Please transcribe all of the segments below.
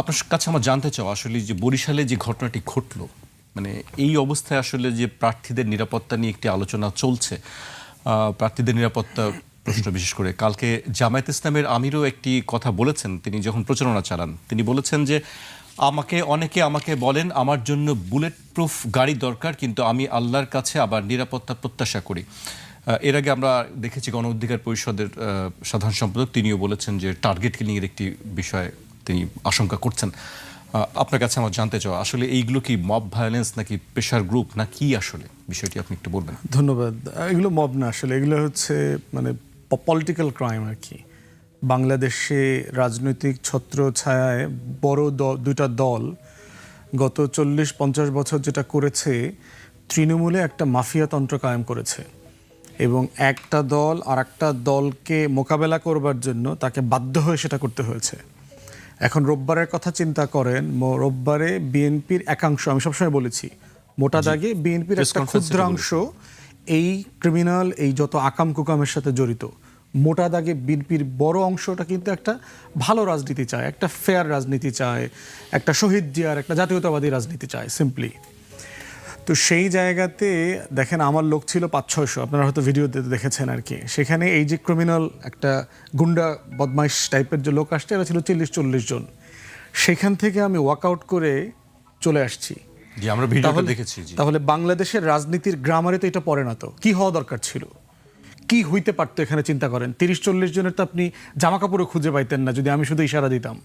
আপনার কাছে আমার জানতে চাও, আসলে যে বরিশালে যে ঘটনাটি ঘটলো মানে এই অবস্থায় আসলে যে প্রার্থীদের নিরাপত্তা নিয়ে একটি আলোচনা চলছে প্রার্থীদের নিরাপত্তা প্রশ্ন বিশেষ করে, কালকে জামায়াত ইসলামের আমিরও একটি কথা বলেছেন, তিনি যখন প্রচারণা চালান, তিনি বলেছেন যে, আমাকে, অনেকে আমাকে বলেন আমার জন্য বুলেট প্রুফ গাড়ি দরকার, কিন্তু আমি আল্লাহর কাছে আবার নিরাপত্তা প্রত্যাশা করি। এর আগে আমরা দেখেছি গণ অধিকার পরিষদের সাধারণ সম্পাদক, তিনিও বলেছেন যে টার্গেট কিলিং এর একটি বিষয় তিনি আশঙ্কা করছেন। আপনার কাছে আমার জানতে চাওয়া, আসলে এইগুলো কি মব ভায়োলেন্স নাকি প্রেশার গ্রুপ না কি আসলে? বিষয়টি আপনি একটু বলবেন। ধন্যবাদ। এগুলো মব না আসলে, এগুলো হচ্ছে মানে পলিটিক্যাল ক্রাইম আর কি। বাংলাদেশে রাজনৈতিক ছত্র ছায়ায় বড় দ- দুইটা দল গত চল্লিশ, পঞ্চাশ বছর যেটা করেছে, তৃণমূলে একটা মাফিয়াতন্ত্র কায়েম করেছে। এবং একটা দল আর একটা দলকে মোকাবেলা করবার জন্য তাকে বাধ্য হয়ে সেটা করতে হয়েছে। এখন রোববারের কথা চিন্তা করেন রোববারে বিএনপির একাংশ আমি সবসময় বলেছি মোটা দাগে বিএনপির একটা ক্ষুদ্রাংশ এই ক্রিমিনাল এই যত আকাম কুকামের সাথে জড়িত মোটা দাগে বিএনপির বড় অংশটা কিন্তু একটা ভালো রাজনীতি চায় একটা ফেয়ার রাজনীতি চায় একটা শহীদ জিয়ার একটা জাতীয়তাবাদী রাজনীতি চায় সিম্পলি তো সেই জায়গাতে দেখেন আমার লোক ছিল পাঁচ ছয়শো। আপনারা হয়তো ভিডিওতে দেখেছেন আর কি। সেখানে এই যে ক্রিমিনাল একটা গুন্ডা বদমাইশ টাইপের যে লোক আসছে এরা ছিল চল্লিশ চল্লিশ জন। সেখান থেকে আমি ওয়াকআউট করে চলে আসছি। জি আমরা ভিডিওটা তাহলে- দেখেছি তাহলে বাংলাদেশের রাজনীতির গ্রামারে তো এটা পড়ে না তো। কি হওয়া দরকার ছিল? কি হইতে পারতো এখানে চিন্তা করেন? তিরিশ চল্লিশ জনের তো আপনি জামা কাপড়ও খুঁজে পাইতেন না যদি আমি শুধু ইশারা দিতাম।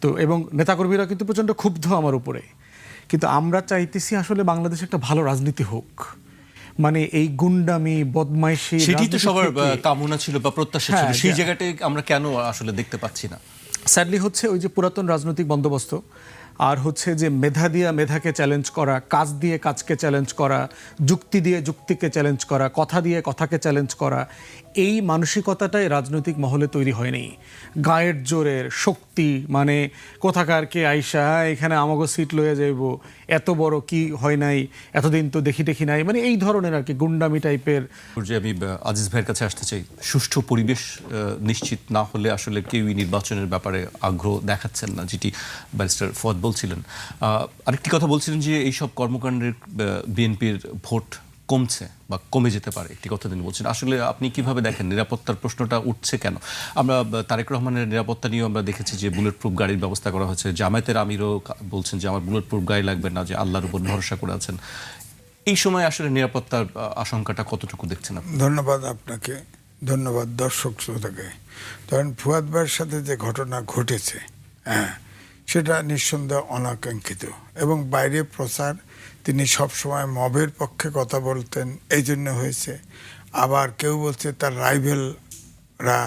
তো এবং নেতাকর্মীরা কিন্তু প্রচণ্ড ক্ষুব্ধ আমার উপরে। কিন্তু আমরা চাইতেছি আসলে বাংলাদেশে একটা ভালো রাজনীতি হোক। মানে এই গুন্ডামি বদমাইশি সেটি তো সবার কামনা ছিল বা প্রত্যাশা ছিল। হ্যাঁ, সেই জায়গাটায় আমরা কেন আসলে দেখতে পাচ্ছি না? স্যাডলি হচ্ছে ওই যে পুরাতন রাজনৈতিক বন্দোবস্ত আর হচ্ছে যে মেধা দিয়ে মেধাকে চ্যালেঞ্জ করা কাজ দিয়ে কাজকে চ্যালেঞ্জ করা যুক্তি দিয়ে যুক্তিকে চ্যালেঞ্জ করা কথা দিয়ে কথাকে চ্যালেঞ্জ করা এই মানসিকতাটাই রাজনৈতিক মহলে তৈরি হয়নি। গায়ের জোরের শক্তি মানে কোথাকার কে আইসা এখানে আমাগো সিট লয়ে যাইব, এত বড় কি হয় নাই, এতদিন তো দেখি দেখি নাই। মানে এই ধরনের আর কি গুন্ডামি টাইপের। যে আমি আজিজ ভাইয়ের কাছে আসতে চাই, সুষ্ঠু পরিবেশ নিশ্চিত না হলে আসলে কেউই নির্বাচনের ব্যাপারে আগ্রহ দেখাচ্ছেন না, যেটি ব্যারিস্টার ফদ বলছিলেন। আরেকটি কথা বলছিলেন যে এইসব কর্মকাণ্ডের বিএনপির ভোট কমছে বা কমে যেতে পারে, একটি কথা তিনি বলছেন। আসলে আপনি কীভাবে দেখেন, নিরাপত্তার প্রশ্নটা উঠছে কেন? আমরা তারেক রহমানের নিরাপত্তা নিয়েও আমরা দেখেছি যে বুলেট প্রুফ গাড়ির ব্যবস্থা করা হয়েছে। জামায়াতের আমিরও বলছেন যে, আমার বুলেট প্রুফ গাড়ি লাগবে না, যে আল্লাহর উপর ভরসা করে আছেন। এই সময় আসলে নিরাপত্তার আশঙ্কাটা কতটুকু দেখছেন ধন্যবাদ আপনাকে। ধন্যবাদ দর্শক শ্রোতাকে। ধরেন ফুয়াদ ভাইয়ের সাথে যে ঘটনা ঘটেছে হ্যাঁ সেটা নিঃসন্দেহে অনাকাঙ্ক্ষিত এবং বাইরে প্রচার তিনি সবসময় মবের পক্ষে কথা বলতেন এই জন্য হয়েছে। আবার কেউ বলছে তার রাইভেলরা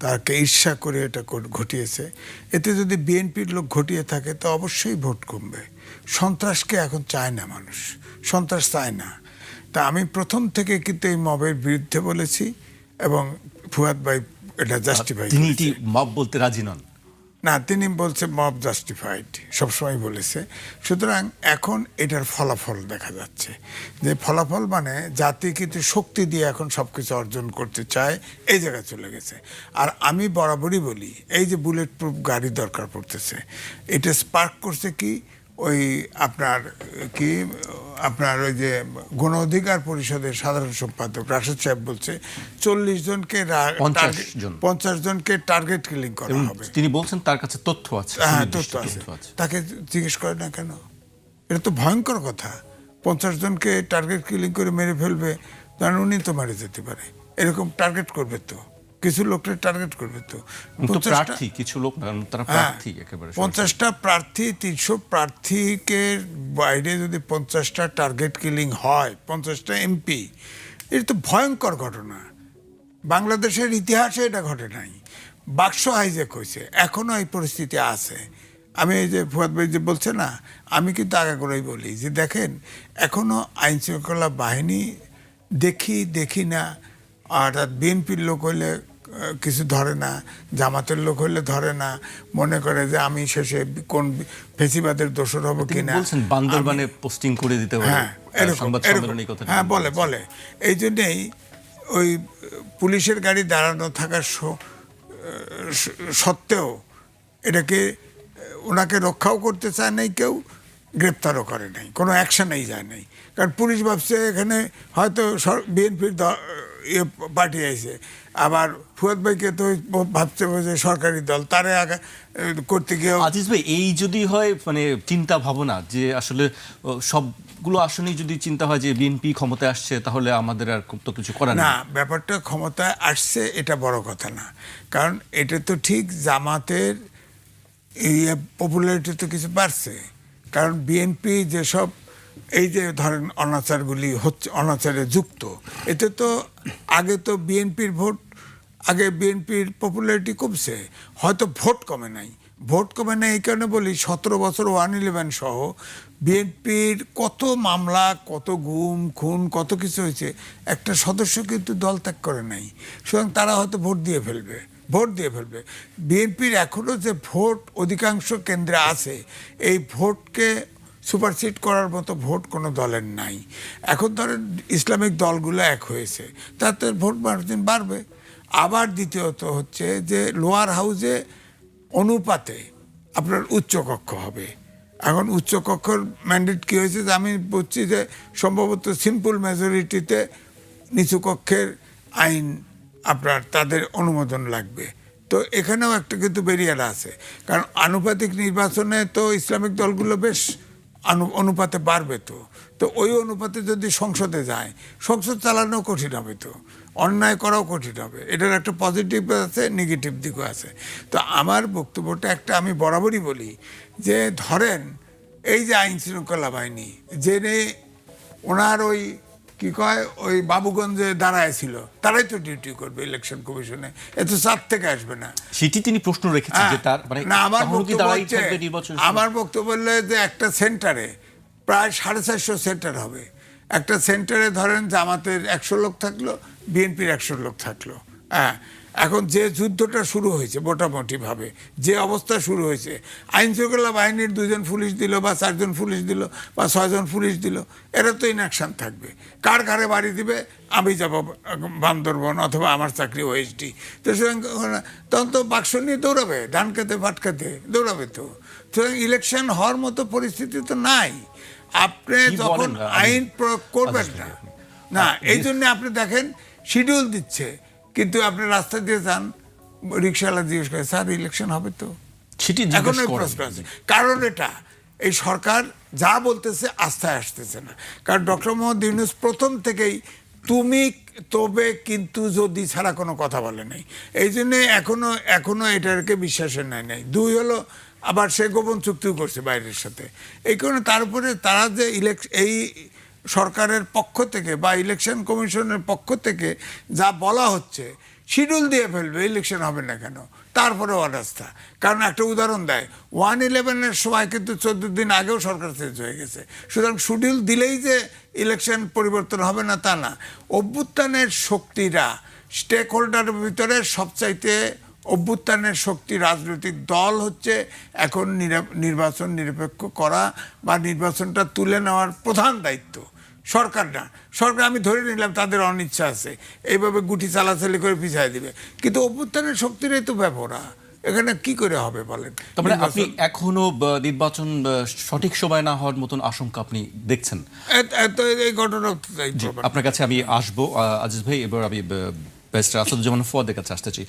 তাকে ঈর্ষা করে এটা ঘটিয়েছে। এতে যদি বিএনপির লোক ঘটিয়ে থাকে তো অবশ্যই ভোট কমবে। সন্ত্রাসকে এখন চায় না মানুষ? সন্ত্রাস চায় না। তা আমি প্রথম থেকে কিন্তু এই মবের বিরুদ্ধে বলেছি এবং ফুয়াদ ভাই এটা জাস্টিফাই তিনি মাপ বলতে রাজি নন? না, তিনি বলছে মব জাস্টিফাইড সবসময় বলেছে। সুতরাং এখন এটার ফলাফল দেখা যাচ্ছে। যে ফলাফল মানে জাতি কিন্তু শক্তি দিয়ে এখন সব কিছু অর্জন করতে চায়, এই জায়গায় চলে গেছে। আর আমি বরাবরই বলি, এই যে বুলেট প্রুফ গাড়ি দরকার পড়তেছে, এটা স্পার্ক করছে কি? ওই আপনার, কি? আপনার ওই যে গণ অধিকার পরিষদের সাধারণ সম্পাদক রাশেদ সাহেব বলছে চল্লিশ জনকে রা- 50 target- জন। পঞ্চাশ জনকে টার্গেট কিলিং করা হবে। তিনি বলছেন তার কাছে তথ্য আছে হ্যাঁ তথ্য আছে। তাকে জিজ্ঞেস করে না কেন? এটা তো ভয়ঙ্কর কথা। পঞ্চাশ জনকে টার্গেট কিলিং করে মেরে ফেলবে কারণ উনি তো মারে যেতে পারে। এরকম টার্গেট করবে তো। কিছু লোককে টার্গেট করবে তো। প্রার্থী কিছু লোক তারা হ্যাঁ, প্রার্থী একেবারে পঞ্চাশটা প্রার্থী তিনশো প্রার্থীকে বাইরে যদি পঞ্চাশটা টার্গেট কিলিং হয় পঞ্চাশটা এমপি এটা তো ভয়ঙ্কর ঘটনা। বাংলাদেশের ইতিহাসে এটা ঘটে নাই। বাক্স হাইজেক হয়েছে এখনও এই পরিস্থিতি আছে। আমি এই যে ফুয়াদ ভাই যে বলছে না আমি কিন্তু আগে করেই বলি যে দেখেন এখনও আইন শৃঙ্খলা বাহিনী দেখি দেখি না আর বিএনপির লোক হইলে কিছু ধরে না জামাতের লোক হইলে ধরে না মনে করে যে আমি শেষে কোন ফেসিবাদের দোষর হব কিনা। বলছেন বান্দরবানে পোস্টিং করে দিতে হ্যাঁ এরকম হ্যাঁ বলে বলে। এই জন্যেই ওই পুলিশের গাড়ি দাঁড়ানো থাকার সত্ত্বেও এটাকে ওনাকে রক্ষাও করতে চায় নাই কেউ গ্রেপ্তারও করে নাই। কোনো অ্যাকশনেই যায় নাই। কারণ পুলিশ ভাবছে এখানে হয়তো বিএনপির ইয়ে পার্টি আছে আবার ফুয়াদ ভাইকে তো ভাবছে যে সরকারি দল তারে আগে করতে গিয়ে আজিজ ভাই এই যদি হয় মানে চিন্তা ভাবনা যে আসলে সবগুলো আসনেই যদি চিন্তা হয় যে বিএনপি ক্ষমতায় আসছে তাহলে আমাদের আর তো কিছু করার না ব্যাপারটা ক্ষমতায় আসছে এটা বড় কথা না। কারণ এটা তো ঠিক জামাতের ইয়ে পপুলারিটি তো কিছু বাড়ছে। কারণ বিএনপি যেসব এই যে ধরেন অনাচারগুলি হচ্ছে, অনাচারে যুক্ত, এতে তো আগে তো বিএনপির ভোট, আগে বিএনপির পপুলারিটি কমছে, হয়তো ভোট কমে নাই। ভোট কমে নাই এই কারণে বলি, সতেরো বছর ওয়ান ইলেভেন সহ বিএনপির কত মামলা, কত গুম, খুন, কত কিছু হয়েছে, একটা সদস্য কিন্তু দল ত্যাগ করে নাই। সুতরাং তারা হয়তো ভোট দিয়ে ফেলবে, ভোট দিয়ে ফেলবে। বিএনপির এখনও যে ভোট অধিকাংশ কেন্দ্রে আছে, এই ভোটকে সুপারসিড করার মতো ভোট কোনো দলের নাই। এখন ধরেন ইসলামিক দলগুলো এক হয়েছে, তাতে ভোট মার্জিন বাড়বে। আবার দ্বিতীয়ত হচ্ছে যে লোয়ার হাউসে অনুপাতে আপনার উচ্চকক্ষ হবে। এখন উচ্চকক্ষর ম্যান্ডেট কী হয়েছে যে আমি বুঝছি যে সম্ভবত সিম্পল মেজরিটিতে নিচু কক্ষের আইন আপনার তাদের অনুমোদন লাগবে। তো এখানেও একটা কিন্তু ব্যারিয়ার আছে। কারণ আনুপাতিক নির্বাচনে তো ইসলামিক দলগুলো বেশ অনুপাতে বাড়বে তো। তো ওই অনুপাতে যদি সংসদে যায়, সংসদ চালানো কঠিন হবে তো। অন্যায় করাও কঠিন হবে। এটার একটা পজিটিভ আছে নেগেটিভ দিকও আছে। তো আমার বক্তব্যটা একটা আমি বরাবরই বলি যে, ধরেন এই যে আইন শৃঙ্খলা বাহিনী, জেনে ওনার ওই কি কয় ওই বাবুগঞ্জে দাঁড়ায় ছিল তারাই তো ডিউটি করবে ইলেকশন কমিশনে এত চার থেকে আসবে না। সেটি তিনি প্রশ্ন রেখেছেন যে তার মানে না আমার বক্তব্য হচ্ছে আমার বক্তব্য হলো যে একটা সেন্টারে প্রায় সাড়ে চারশো সেন্টার হবে। একটা সেন্টারে ধরেন জামাতের একশো লোক থাকল বিএনপির একশো লোক থাকল। হ্যাঁ এখন যে যুদ্ধটা শুরু হয়েছে মোটামুটিভাবে যে অবস্থা শুরু হয়েছে আইন শৃঙ্খলা বাহিনীর দুজন পুলিশ দিল বা চারজন পুলিশ দিল বা ছয়জন পুলিশ দিল এরা তো ইনাকশান থাকবে। কার ঘাড়ে বাড়ি দিবে? আমি যাব বান্দরবন অথবা আমার চাকরি ওএসডি তো সুতরাং তখন তো বাক্স নিয়ে দৌড়াবে ধান খেতে ভাট খেতে দৌড়াবে তো। সুতরাং ইলেকশন হওয়ার মতো পরিস্থিতি তো নাই। আপনি যখন আইন প্রয়োগ করবেন আচ্ছা, না। না এই জন্য আপনি দেখেন শিডিউল দিচ্ছে। কিন্তু আপনি রাস্তা দিয়ে যান রিক্সাওয়ালা জিজ্ঞেস করে স্যার ইলেকশন হবে তো? এখন জিজ্ঞেস প্রশ্ন আছে। কারণ এটা এই সরকার যা বলতেছে আস্থায় আসতেছে না। কারণ ডক্টর মোহাম্মদ ইউনুস প্রথম থেকেই তুমি তবে কিন্তু যদি ছাড়া কোনো কথা বলে নাই। এই জন্য এখনও এখনও এটাকে বিশ্বাসের নেয় নাই। দুই হলো আবার সে গোপন চুক্তিও করছে বাইরের সাথে। এই কারণে তার উপরে তারা যে ইলেক এই সরকারের পক্ষ থেকে বা ইলেকশন কমিশনের পক্ষ থেকে যা বলা হচ্ছে, শিডিউল দিয়ে ফেলবে, ইলেকশন হবে না কেন? তারপরে অনাস্থা। কারণ একটা উদাহরণ দেয়, ওয়ান ইলেভেনের সময় কিন্তু চোদ্দ দিন আগেও সরকার চেঞ্জ হয়ে গেছে। সুতরাং শিডিউল দিলেই যে ইলেকশন পরিবর্তন হবে না তা না। অভ্যুত্থানের শক্তিরা স্টেক হোল্ডারের ভিতরে সবচাইতে অভ্যুত্থানের শক্তি রাজনৈতিক দল হচ্ছে এখন নিরা- নির্বাচন নিরপেক্ষ করা বা নির্বাচনটা তুলে নেওয়ার প্রধান দায়িত্ব। সরকার না। সরকার আমি ধরে নিলাম তাদের অনিচ্ছা আছে। এইভাবে গুটি চালাচালি করে পিছিয়ে দিবে। কিন্তু অভ্যুত্থানের শক্তিরই তো ব্যাপারা এখানে কি করে হবে বলেন? তার মানে আপনি এখনও নির্বাচন সঠিক সময় না হওয়ার মতন আশঙ্কা আপনি দেখছেন? এই ঘটনা। আপনার কাছে আমি আসব আজিজ ভাই এবার আমি ব্যারিস্টার আসাদুজ্জামান ফুয়াদের কাছে আসতে চাই।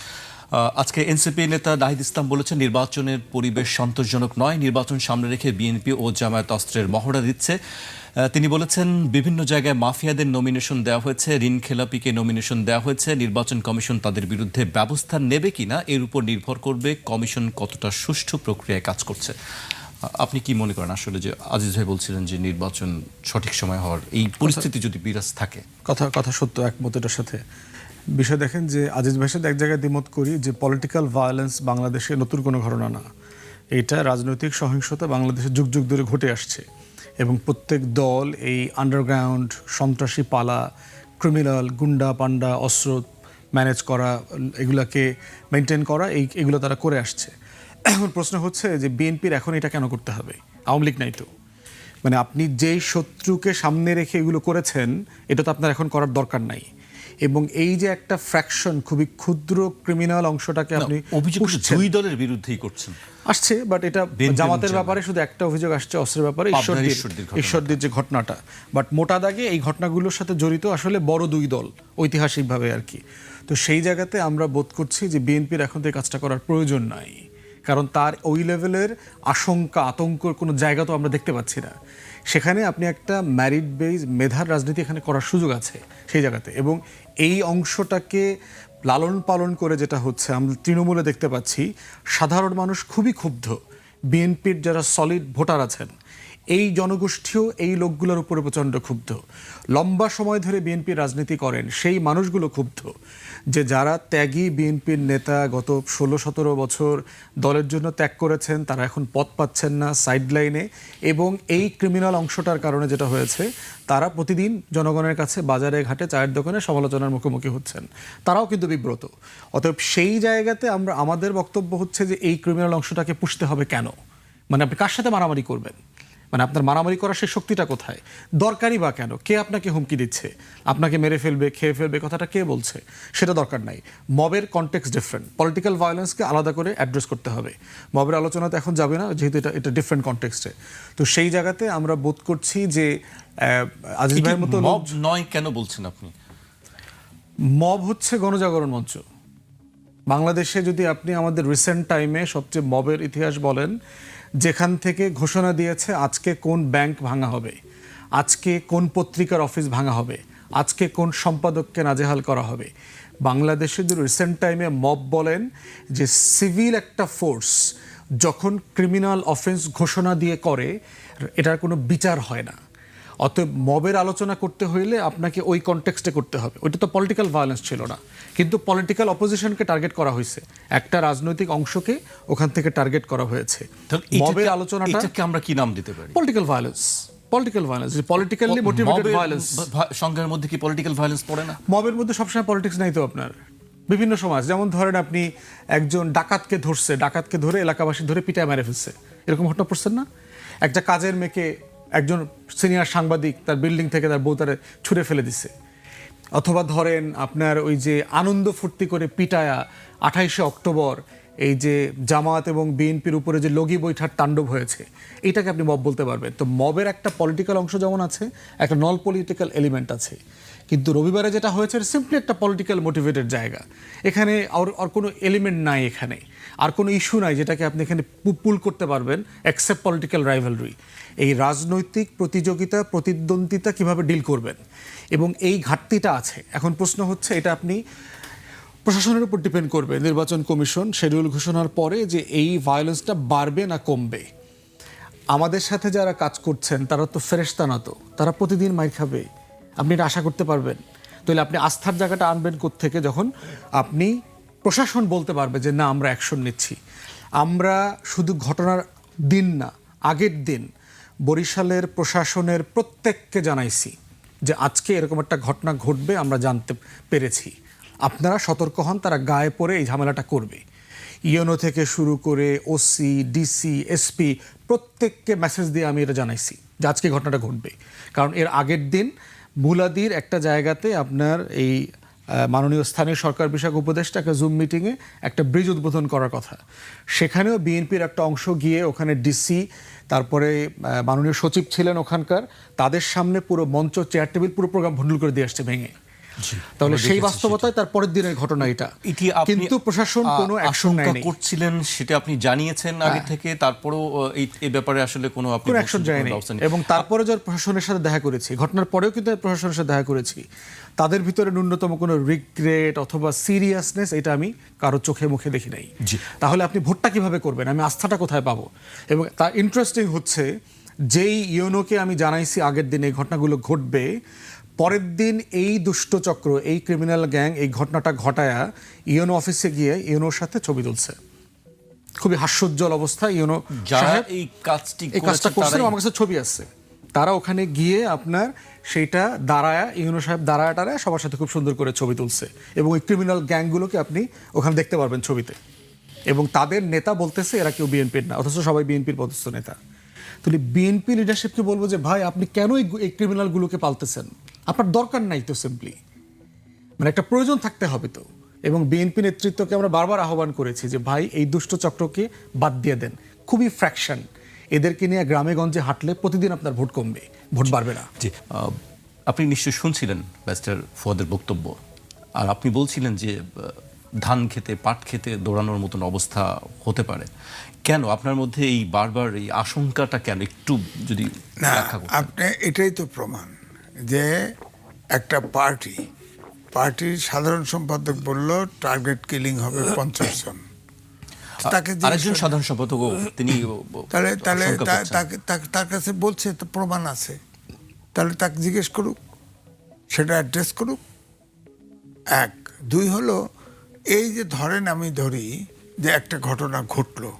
আজকে এনসিপি নেতা নাহিদ ইসলাম বলেছেন নির্বাচনের পরিবেশ সন্তোষজনক নয় নির্বাচন সামনে রেখে বিএনপি ও জামায়াত অস্ত্রের মহড়া দিচ্ছে। তিনি বলেছেন বিভিন্ন জায়গায় মাফিয়াদের নমিনেশন দেওয়া হয়েছে ঋণ খেলাপিকে নমিনেশন দেওয়া হয়েছে নির্বাচন কমিশন তাদের বিরুদ্ধে ব্যবস্থা নেবে কিনা এর উপর নির্ভর করবে কমিশন কতটা সুষ্ঠু প্রক্রিয়ায় কাজ করছে। আপনি কি মনে করেন আসলে যে আজিজ ভাই বলছিলেন যে নির্বাচন সঠিক সময় হওয়ার এই পরিস্থিতি যদি বিরাজ থাকে? কথা কথা সত্য একমত এটার সাথে। বিষয় দেখেন যে আজিজ ভাইয়ের সাথে এক জায়গায় দ্বিমত করি যে পলিটিক্যাল ভায়োলেন্স বাংলাদেশে নতুন কোনো ঘটনা না। এটা রাজনৈতিক সহিংসতা বাংলাদেশে যুগ যুগ ধরে ঘটে আসছে এবং প্রত্যেক দল এই আন্ডারগ্রাউন্ড সন্ত্রাসী পালা ক্রিমিনাল গুন্ডা পান্ডা অস্ত্র ম্যানেজ করা, এগুলাকে মেনটেন করা, এই, এগুলো তারা করে আসছে। এখন প্রশ্ন হচ্ছে যে বিএনপির এখন এটা কেন করতে হবে? আওয়ামী লীগ নাই তো। মানে আপনি যেই শত্রুকে সামনে রেখে এগুলো করেছেন, এটা তো আপনার এখন করার দরকার নাই। এবং এই যে একটা ফ্র্যাকশন খুবই ক্ষুদ্র ক্রিমিনাল অংশটাকে আপনি অভিযোগ দুই দলের বিরুদ্ধেই করছেন। আসছে বাট এটা জামাতের ব্যাপারে শুধু একটা অভিযোগ আসছে অস্ত্রের ব্যাপারে ঈশ্বরদীর যে ঘটনাটা। বাট মোটা দাগে এই ঘটনাগুলোর সাথে জড়িত আসলে বড় দুই দল ঐতিহাসিকভাবে আর কি। তো সেই জায়গাতে আমরা বোধ করছি যে বিএনপির এখন থেকে কাজটা করার প্রয়োজন নাই। কারণ তার ওই লেভেলের আশঙ্কা আতঙ্কর কোনো জায়গা তো আমরা দেখতে পাচ্ছি না। সেখানে আপনি একটা ম্যারিড বেজ মেধার রাজনীতি এখানে করার সুযোগ আছে সেই জায়গাতে। এবং এই অংশটাকে লালন পালন করে যেটা হচ্ছে, আমরা তৃণমূলে দেখতে পাচ্ছি, সাধারণ মানুষ খুবই ক্ষুব্ধ। বিএনপির যারা সলিড ভোটার আছেন, এই জনগোষ্ঠীও এই লোকগুলোর উপরে প্রচণ্ড ক্ষুব্ধ। লম্বা সময় ধরে বিএনপি রাজনীতি করেন, সেই মানুষগুলো ক্ষুব্ধ। যে যারা ত্যাগী বিএনপির নেতা গত ষোলো সতেরো বছর দলের জন্য ত্যাগ করেছেন, তারা এখন পথ পাচ্ছেন না সাইডলাইনে এবং এই ক্রিমিনাল অংশটার কারণে যেটা হয়েছে, তারা প্রতিদিন জনগণের কাছে বাজারে ঘাটে চায়ের দোকানে সমালোচনার মুখোমুখি হচ্ছেন। তারাও কিন্তু বিব্রত। অতএব সেই জায়গাতে আমরা, আমাদের বক্তব্য হচ্ছে যে এই ক্রিমিনাল অংশটাকে পুষতে হবে কেন? মানে আপনি কার সাথে মারামারি করবেন? মানে আপনার মারামারি করার সেই শক্তিটা কোথায়? দরকারই বা কেন? কে আপনাকে হুমকি দিচ্ছে? আপনাকে মেরে ফেলবে খেয়ে ফেলবে কথাটা কে বলছে? সেটা দরকার নাই। মবের কনটেক্সট ডিফারেন্ট পলিটিক্যাল ভায়োলেন্সকে আলাদা করে অ্যাড্রেস করতে হবে। মবের আলোচনা তো এখন যাবে না যেহেতু এটা এটা ডিফারেন্ট কনটেক্সটে তো সেই জায়গাতে আমরা বোধ করছি যে আজিজ ভাইয়ের মতো মব নয় কেন বলছেন আপনি? মব হচ্ছে গণজাগরণ মঞ্চ। বাংলাদেশে যদি আপনি আমাদের রিসেন্ট টাইমে সবচেয়ে মবের ইতিহাস বলেন যেখান থেকে ঘোষণা দিয়েছে আজকে কোন ব্যাংক ভাঙা হবে, আজকে কোন পত্রিকার অফিস ভাঙা হবে, আজকে কোন সম্পাদককে নাজেহাল করা হবে। বাংলাদেশে যদি রিসেন্ট টাইমে মব বলেন যে সিভিল একটা ফোর্স যখন ক্রিমিনাল অফেন্স ঘোষণা দিয়ে করে, এটার কোনো বিচার হয় না। অতএব মবের আলোচনা করতে হইলে আপনাকে ওই কনটেক্সটে করতে হবে। ওইটা তো পলিটিক্যাল ভায়োলেন্স ছিল না। কিন্তু পলিটিক্যাল অপোজিশনকে টার্গেট করা হয়েছে একটা রাজনৈতিক অংশকে ওখান থেকে টার্গেট করা হয়েছে। মবের আলোচনাটা আমরা কি নাম দিতে পারি? Political violence political violence politically motivated violence ভা- মধ্যে কি পলিটিক্যাল ভায়োলেন্স পড়ে না? মবের মধ্যে সবসময় পলিটিক্স নাই তো আপনার। বিভিন্ন সমাজ যেমন ধরেন আপনি একজন ডাকাতকে ধরছে ডাকাতকে ধরে এলাকাবাসী ধরে পিটায় মেরে ফেলছে। এরকম ঘটনা পড়ছেন না? একটা কাজের মেয়েকে একজন সিনিয়র সাংবাদিক তার বিল্ডিং থেকে তার বউ তারে ছুঁড়ে ফেলে দিছে। অথবা ধরেন আপনার ওই যে আনন্দ ফুর্তি করে পিটায়া আঠাইশে অক্টোবর এই যে জামাত এবং বিএনপির উপরে যে লগি বৈঠার তাণ্ডব হয়েছে, এটাকে আপনি মব বলতে পারবেন। তো মবের একটা পলিটিক্যাল অংশ যেমন আছে, একটা নন পলিটিক্যাল এলিমেন্ট আছে। কিন্তু রবিবারে যেটা হয়েছে সিম্পলি একটা পলিটিক্যাল মোটিভেটেড জায়গা। এখানে আর আর কোনো এলিমেন্ট নাই এখানে। আর কোনো ইস্যু নাই যেটাকে আপনি এখানে পুল করতে পারবেন অ্যাকসেপ্ট পলিটিক্যাল রাইভালরি এই রাজনৈতিক প্রতিযোগিতা, প্রতিদ্বন্দ্বিতা কীভাবে ডিল করবেন? এবং এই ঘাটতিটা আছে। এখন প্রশ্ন হচ্ছে, এটা আপনি প্রশাসনের উপর ডিপেন্ড করবে, নির্বাচন কমিশন শেডিউল ঘোষণার পরে যে এই ভায়োলেন্সটা বাড়বে না কমবে। আমাদের সাথে যারা কাজ করছেন, তারা তো ফেরেস্তা না তো, তারা প্রতিদিন মাইর খাবে। আপনি এটা আশা করতে পারবেন। তাহলে আপনি আস্থার জায়গাটা আনবেন থেকে যখন আপনি প্রশাসন বলতে পারবে যে, না, আমরা অ্যাকশন নিচ্ছি। আমরা শুধু ঘটনার দিন না, আগের দিন বরিশালের প্রশাসনের প্রত্যেককে জানাইছি যে, আজকে এরকম একটা ঘটনা ঘটবে, আমরা জানতে পেরেছি। আপনারা সতর্ক হন, তারা গায়ে পড়ে এই ঝামেলাটা করবে। ইউনো থেকে শুরু করে ওসি, ডিসি, এসপি প্রত্যেককে মেসেজ দিয়ে আমি এটা জানাইছি যে, আজকে ঘটনাটা ঘটবে। কারণ এর আগের দিন মুলাদির একটা জায়গাতে আপনার এই মাননীয় স্থানীয় সরকার বিষয়ক উপদেষ্টাকে জুম মিটিংয়ে একটা ব্রিজ উদ্বোধন করার কথা। সেখানেও বিএনপির একটা অংশ গিয়ে ওখানে ডিসি তারপরে মাননীয় সচিব ছিলেন ওখানকার। তাদের সামনে পুরো মঞ্চ চেয়ার টেবিল পুরো প্রোগ্রাম ভণ্ডুল করে দিয়ে আসছে ভেঙে। তাহলে সেই বাস্তবতায় তার পরের দিনের ঘটনা এটা। কিন্তু প্রশাসন কোনো অ্যাকশন নেয়নি। করছিলেন সেটা আপনি জানিয়েছেন আগে থেকে তারপরেও এই ব্যাপারে আসলে কোনো আপনি অ্যাকশন। এবং তারপরে যার প্রশাসনের সাথে দেখা করেছি ঘটনার পরেও কিন্তু প্রশাসনের সাথে দেখা করেছি তাদের ভিতরে ন্যূনতম কোনো রিগ্রেট অথবা সিরিয়াসনেস এটা আমি কারও চোখে মুখে দেখি নাই। তাহলে আপনি ভোটটা কীভাবে করবেন? আমি আস্থাটা কোথায় পাবো? এবং তা ইন্টারেস্টিং হচ্ছে যেই ইউনোকে আমি জানাইছি আগের দিনে এই ঘটনাগুলো ঘটবে পরের দিন এই দুষ্ট চক্র এই ক্রিমিনাল গ্যাং এই ঘটনাটা ঘটায়া ইউনো অফিসে গিয়ে ইউনোর সাথে ছবি তুলছে। খুবই হাস্যোজ্জ্বল অবস্থা ইউনো সাহেব এই কাজটি এই কাজটা করেছে করছেন আমার কাছে ছবি আছে। তারা ওখানে গিয়ে আপনার সেইটা দাঁড়ায়া ইউনো সাহেব দাঁড়ায় টাড়ায় সবার সাথে খুব সুন্দর করে ছবি তুলছে এবং ওই ক্রিমিনাল গ্যাংগুলোকে আপনি ওখানে দেখতে পারবেন ছবিতে। এবং তাদের নেতা বলতেছে এরা কেউ বিএনপির না অথচ সবাই বিএনপির পদস্থ নেতা। তাহলে বিএনপি লিডারশিপকে বলব যে ভাই আপনি কেন এই- এই ক্রিমিনালগুলোকে পালতেছেন? আপনার দরকার নাই তো সিম্পলি মানে একটা প্রয়োজন থাকতে হবে তো। এবং বিএনপি নেতৃত্বকে আমরা বারবার আহ্বান করেছি যে ভাই এই দুষ্ট চক্রকে বাদ দিয়ে দেন। খুবই ফ্র্যাকশন এদেরকে নিয়ে গ্রামে গঞ্জে হাঁটলে প্রতিদিন আপনার ভোট কমবে। ভোট বাড়বে না। জি। আপনি নিশ্চয়ই শুনছিলেন ব্যারিস্টার ফুয়াদের বক্তব্য। আর আপনি বলছিলেন যে ধান খেতে পাট খেতে দৌড়ানোর মতন অবস্থা হতে পারে। কেন? আপনার মধ্যে এই বারবার এই আশঙ্কাটা কেন? একটু যদি না আপনি এটাই তো প্রমাণ। যে একটা পার্টি পার্টির সাধারণ সম্পাদক বলল টার্গেট কিলিং হবে পঞ্চাশ জন। তাকে আরেকজন সাধারণ সম্পাদক তিনি তাহলে তাহলে তাকে- তার কাছে বলছে তো প্রমাণ আছে। তাহলে তাকে জিজ্ঞেস করুক সেটা অ্যাড্রেস করুক। এক। দুই হলো এই যে ধরেন আমি ধরি যে একটা ঘটনা ঘটলো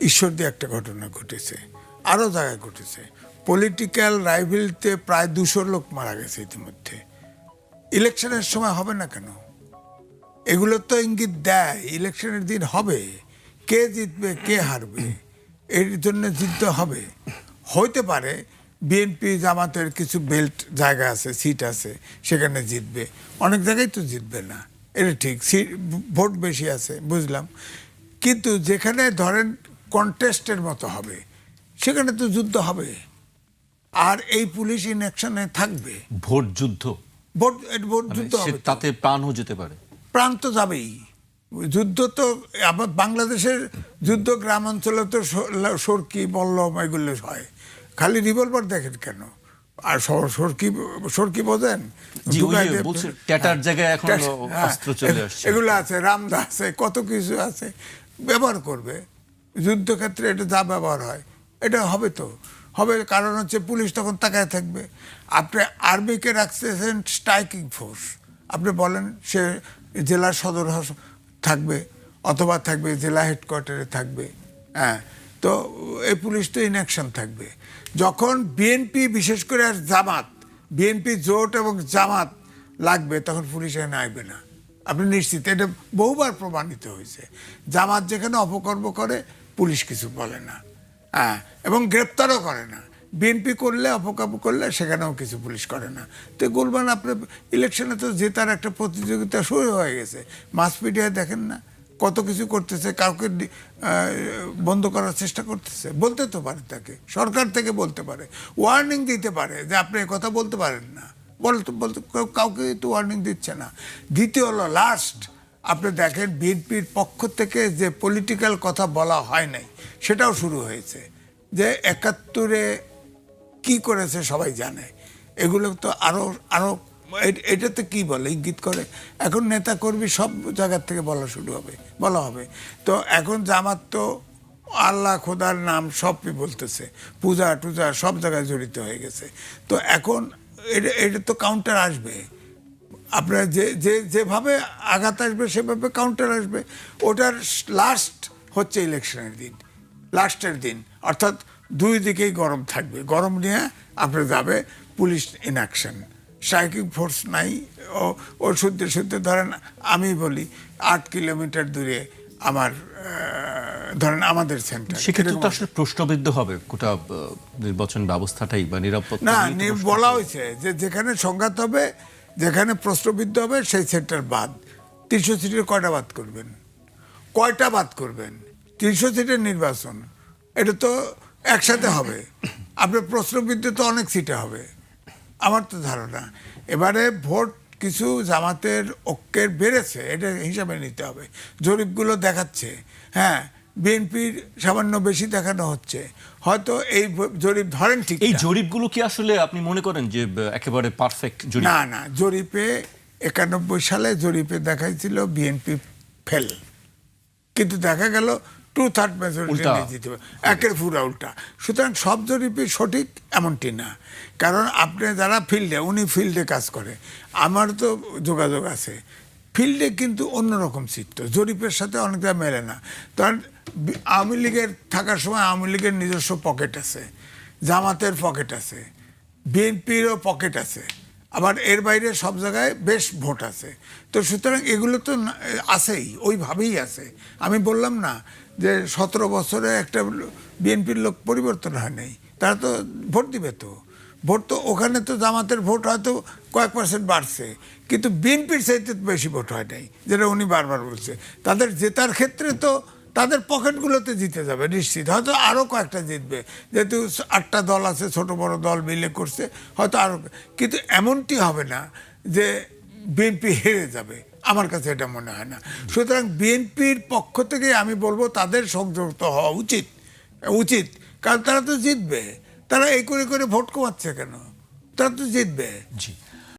ঈশ্বর দিয়ে একটা ঘটনা ঘটেছে আরও জায়গায় ঘটেছে। পলিটিক্যাল রাইভেলতে প্রায় দুশো লোক মারা গেছে ইতিমধ্যে। ইলেকশনের সময় হবে না কেন? এগুলো তো ইঙ্গিত দেয় ইলেকশনের দিন হবে। কে জিতবে, কে হারবে? এর জন্য জিততে হবে। হইতে পারে বিএনপি জামাতের কিছু বেল্ট জায়গা আছে, সিট আছে, সেখানে জিতবে। অনেক জায়গায় তো জিতবে না। এটা ঠিক, সিট, ভোট বেশি আছে, বুঝলাম। কিন্তু যেখানে ধরেন কন্টেস্টের মতো হবে, সেখানে তো যুদ্ধ হবে। আর এই পুলিশ ইনঅ্যাকশনে থাকবে। ভোট যুদ্ধ। ভোট ভোট মানে যুদ্ধ। তাতে প্রাণও যেতে পারে। প্রাণ তো যাবেই। যুদ্ধ তো আবার বাংলাদেশের যুদ্ধ তো সরকি বল্লম এগুলো হয়। খালি রিভলভার দেখেন কেন? আর সরকি সরকি বোঝেন? ট্যাটার জায়গায় এখন হ্যাঁ, অস্ত্র চলে আসছে। এগুলো আছে রামদা আছে কত কিছু আছে। ব্যবহার করবে। যুদ্ধক্ষেত্রে এটা যা ব্যবহার হয় এটা হবে তো। হবে কারণ হচ্ছে পুলিশ তখন তাকায় থাকবে। আপনি আর্মিকে রাখতেছেন স্ট্রাইকিং ফোর্স। আপনি বলেন সে জেলার সদর থাকবে অথবা থাকবে জেলা হেডকোয়ার্টারে থাকবে। হ্যাঁ তো এই পুলিশ তো ইনঅ্যাকশন থাকবে। যখন বিএনপি, বিশেষ করে আর জামাত, বিএনপি জোট এবং জামাত লাগবে, তখন পুলিশ এখানে আসবে না। আপনি নিশ্চিত? এটা বহুবার প্রমাণিত হয়েছে। জামাত যেখানে অপকর্ম করে, পুলিশ কিছু বলে না। হ্যাঁ এবং গ্রেপ্তারও করে না। বিএনপি করলে অপকর্ম করলে, সেখানেও কিছু পুলিশ করে না। তো গোলবান আপনার ইলেকশনে তো জেতার একটা প্রতিযোগিতা শুরু হয়ে গেছে। মাস মিডিয়ায় দেখেন না কত কিছু করতেছে, কাউকে বন্ধ করার চেষ্টা করতেছে। বলতে তো পারে তাকে, সরকার থেকে বলতে পারে। ওয়ার্নিং দিতে পারে যে আপনি কথা বলতে পারেন না। বলতে বলতে কাউকে তো ওয়ার্নিং দিচ্ছে না। দ্বিতীয় হলো, লাস্ট আপনি দেখেন বিএনপির পক্ষ থেকে যে পলিটিক্যাল কথা বলা হয় নাই, সেটাও শুরু হয়েছে। যে একাত্তরে কি করেছে সবাই জানে। এগুলো তো আরও আরও এ- এটাতে কি বলে? ইঙ্গিত করে, এখন নেতা কর্মী সব জায়গার থেকে বলা শুরু হবে, বলা হবে। তো এখন জামাত তো আল্লাহ খোদার নাম সবই বলতেছে পূজা টুজা সব জায়গায় জড়িত হয়ে গেছে। তো এখন এটা এটা তো কাউন্টার আসবে। আপনার যে যে যেভাবে আঘাত আসবে সেভাবে কাউন্টার আসবে। ওটার লাস্ট হচ্ছে ইলেকশনের দিন। লাস্টের দিন। অর্থাৎ দুই দিকেই গরম থাকবে। গরম নিয়ে আপনার যাবে police in action striking force নাই। ও ও শুদ্ধে শুদ্ধে ধরেন আমি বলি আট কিলোমিটার দূরে আমার ধরেন আমাদের সেন্টার সেক্ষেত্রে তো আসলে প্রশ্নবিদ্ধ হবে গোটা নির্বাচন ব্যবস্থাটাই বা নিরাপত্তা নি- বলা হয়েছে যে যেখানে সংঘাত হবে যেখানে প্রশ্নবিদ্ধ হবে, সেই সেন্টার বাদ। তিনশো সিটের কয়টা বাদ করবেন? কয়টা বাদ করবেন? তিনশো সিটের নির্বাচন, এটা তো একসাথে হবে। আপনার প্রশ্নবিদ্ধ তো অনেক সিটে হবে। আমার তো ধারণা। এবারে ভোট কিছু জামাতের ঐক্যের বেড়েছে, এটা হিসাবে নিতে হবে। জরিপগুলো দেখাচ্ছে। হ্যাঁ বিএনপির সামান্য বেশি দেখানো হচ্ছে। হয়তো এই জরিপ ধরেন ঠিক এই জরিপগুলো কি আসলে আপনি মনে করেন যে একেবারে পারফেক্ট জরিপ? না না জরিপে একানব্বই সালে জরিপে দেখাইছিল বিএনপি ফেল। কিন্তু দেখা গেল টু থার্ড মেজরিটি। জিতে একের পুরা উল্টা। সুতরাং সব জরিপই সঠিক এমনটি না। কারণ আপনি যারা ফিল্ডে উনি ফিল্ডে কাজ করে। আমার তো যোগাযোগ আছে। ফিল্ডে কিন্তু অন্যরকম চিত্র জরিপের সাথে অনেকটা মেলে না। কারণ আওয়ামী লীগের থাকার সময় আওয়ামী লীগের নিজস্ব পকেট আছে, জামাতের পকেট আছে, বিএনপিরও পকেট আছে, আবার এর বাইরে সব জায়গায় বেশ ভোট আছে। তো সুতরাং এগুলো তো আছেই, ওইভাবেই আছে। আমি বললাম না যে সতেরো বছরে একটা বিএনপির লোক পরিবর্তন হয় নাই, তারা তো ভোট দিবে তো। ভোট তো ওখানে তো জামাতের ভোট হয়তো কয়েক পার্সেন্ট বাড়ছে। কিন্তু বিএনপির চাইতে বেশি ভোট হয় নাই, যেটা উনি বারবার বলছে। তাদের জেতার ক্ষেত্রে তো তাদের পকেটগুলোতে জিতে যাবে, নিশ্চিত। হয়তো আরও কয়েকটা জিতবে। যেহেতু আটটা দল আছে, ছোট বড় দল মিলে করছে, হয়তো আরও কিন্তু এমনটি হবে না যে বিএনপি হেরে যাবে। আমার কাছে এটা মনে হয় না। সুতরাং বিএনপির পক্ষ থেকে আমি বলব, তাদের সংযুক্ত হওয়া উচিত। উচিত। কারণ তারা তো জিতবে। তারা এই করে করে ভোট কমাচ্ছে কেন? তারা তো জিতবে। জি।